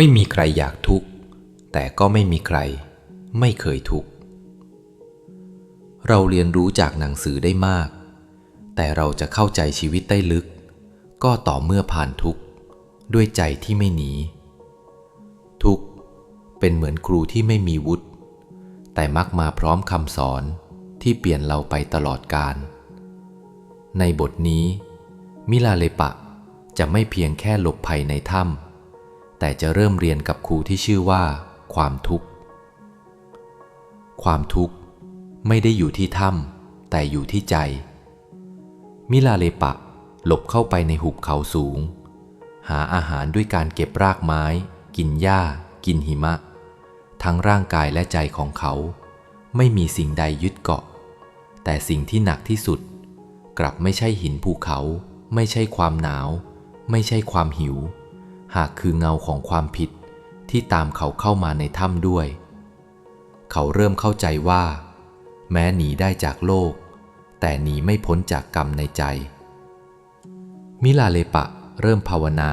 ไม่มีใครอยากทุกข์ แต่ก็ไม่มีใครไม่เคยทุกข์ เราเรียนรู้จากหนังสือได้มาก แต่เราจะเข้าใจชีวิตได้ลึก ก็ต่อเมื่อผ่านทุกข์ ด้วยใจที่ไม่หนี ทุกข์เป็นเหมือนครูที่ไม่มีวุฒิ แต่มักมาพร้อมคำสอนที่เปลี่ยนเราไปตลอดกาล ในบทนี้ มิลาเลปะจะไม่เพียงแค่หลบภัยในถ้ำ แต่จะเริ่มเรียนกับครูที่ชื่อว่า ความทุกข์ ความทุกข์ไม่ได้อยู่ที่ถ้ำแต่อยู่ที่ใจ มิลาเลปะหลบเข้าไปในหุบเขาสูง หาอาหารด้วยการเก็บรากไม้ กินหญ้า กินหิมะ ทั้งร่างกายและใจของเขา ไม่มีสิ่งใดยึดเกาะ แต่สิ่งที่หนักที่สุด กลับไม่ใช่หินภูเขา ไม่ใช่ความหนาว ไม่ใช่ความหิว หากคือเงาของความผิดที่ตามเขาเข้ามาในถ้ำด้วย เขาเริ่มเข้าใจว่า แม้หนีได้จากโลก แต่หนีไม่พ้นจากกรรมในใจ มิลาเลปะเริ่มภาวนา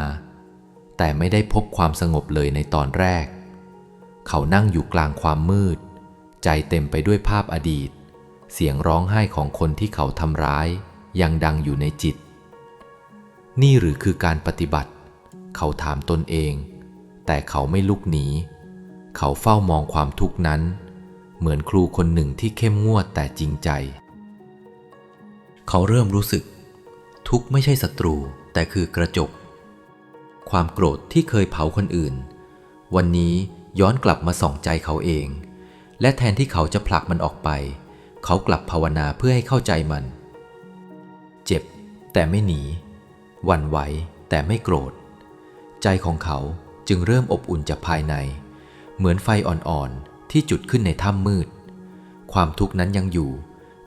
แต่ไม่ได้พบความสงบเลยในตอนแรก เขานั่งอยู่กลางความมืด ใจเต็มไปด้วยภาพอดีต เสียงร้องไห้ของคนที่เขาทำร้าย ยังดังอยู่ในจิต นี่หรือคือการปฏิบัติ เขาถามตนเอง แต่เขาไม่ลุกหนี เขาเฝ้ามองความทุกข์นั้น เหมือนครูคนหนึ่งที่เข้มงวดแต่จริงใจ เขาเริ่มรู้สึก ทุกข์ไม่ใช่ศัตรูแต่คือกระจก ความโกรธที่เคยเผาคนอื่น วันนี้ย้อนกลับมาส่องใจเขาเอง และแทนที่เขาจะผลักมันออกไป เขากลับภาวนาเพื่อให้เข้าใจมัน เจ็บแต่ไม่หนี วันไหวแต่ไม่โกรธ ใจของเขาจึงเริ่มอบอุ่นจากภายใน เหมือนไฟอ่อนๆที่จุดขึ้นในถ้ำมืด ความทุกข์นั้นยังอยู่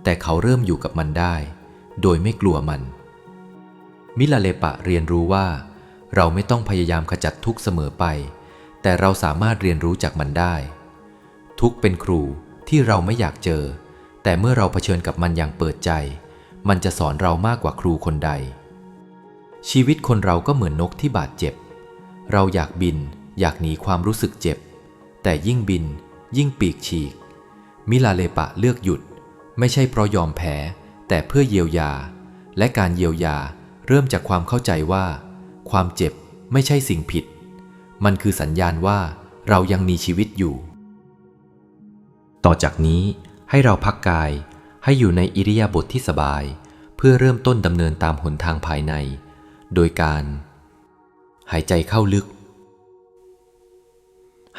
แต่เขาเริ่มอยู่กับมันได้ โดยไม่กลัวมัน มิลาเลปะเรียนรู้ว่า เราไม่ต้องพยายามขจัดทุกข์เสมอไป แต่เราสามารถเรียนรู้จากมันได้ ทุกข์เป็นครูที่เราไม่อยากเจอ แต่เมื่อเราเผชิญกับมันอย่างเปิดใจ มันจะสอนเรามากกว่าครูคนใด ชีวิตคนเราก็เหมือนนกที่บาดเจ็บ เราอยากบิน อยากหนีความรู้สึกเจ็บ แต่ยิ่งบิน ยิ่งปีกฉีก มิลาเลปะเลือกหยุด ไม่ใช่เพราะยอมแพ้ แต่เพื่อเยียวยา และการเยียวยาเริ่มจากความเข้าใจว่า ความเจ็บไม่ใช่สิ่งผิด มันคือสัญญาณว่าเรายังมีชีวิตอยู่ ต่อจากนี้ให้เราพักกายให้อยู่ในอิริยาบถทที่สบาย เพื่อเริ่มต้นดำเนินตามหนทางภายใน โดยการ หายใจเข้าลึก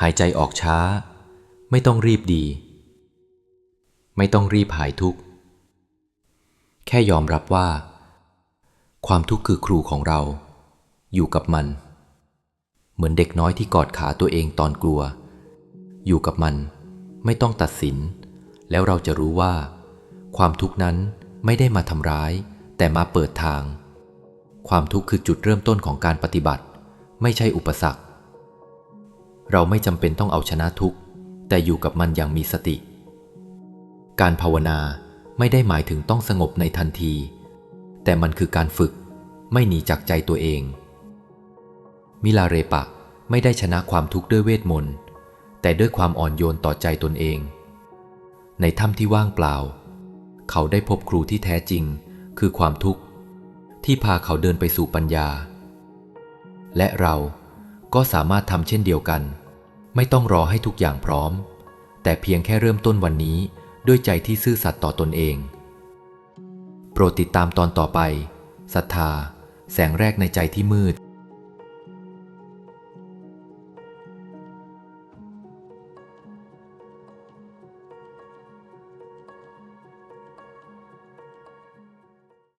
หายใจออกช้า ไม่ต้องรีบดี ไม่ต้องรีบหายทุกข์ แค่ยอมรับว่า ความทุกข์คือครูของเรา อยู่กับมัน เหมือนเด็กน้อยที่กอดขาตัวเองตอนกลัว อยู่กับมัน ไม่ต้องตัดสิน แล้วเราจะรู้ว่า ความทุกข์นั้นไม่ได้มาทำร้าย แต่มาเปิดทาง ความทุกข์คือจุดเริ่มต้นของการปฏิบัติ ไม่ใช่อุปสรรค เราไม่จำเป็นต้องเอาชนะทุกข์ แต่อยู่กับมันอย่างมีสติ การภาวนาไม่ได้หมายถึงต้องสงบในทันที แต่มันคือการฝึกไม่หนีจากใจตัวเอง มิลาเรปะไม่ได้ชนะความทุกข์ด้วยเวทมนต์ แต่ด้วยความอ่อนโยนต่อใจตนเอง ในถ้ำที่ว่างเปล่า เขาได้พบครูที่แท้จริง คือความทุกข์ ที่พาเขาเดินไปสู่ปัญญา และเราก็สามารถทำเช่นเดียวกัน ไม่ต้องรอให้ทุกอย่างพร้อม แต่เพียงแค่เริ่มต้นวันนี้ด้วยใจที่ซื่อสัตย์ต่อตนเอง โปรดติดตามตอนต่อไปศรัทธา แสงแรกในใจที่มืด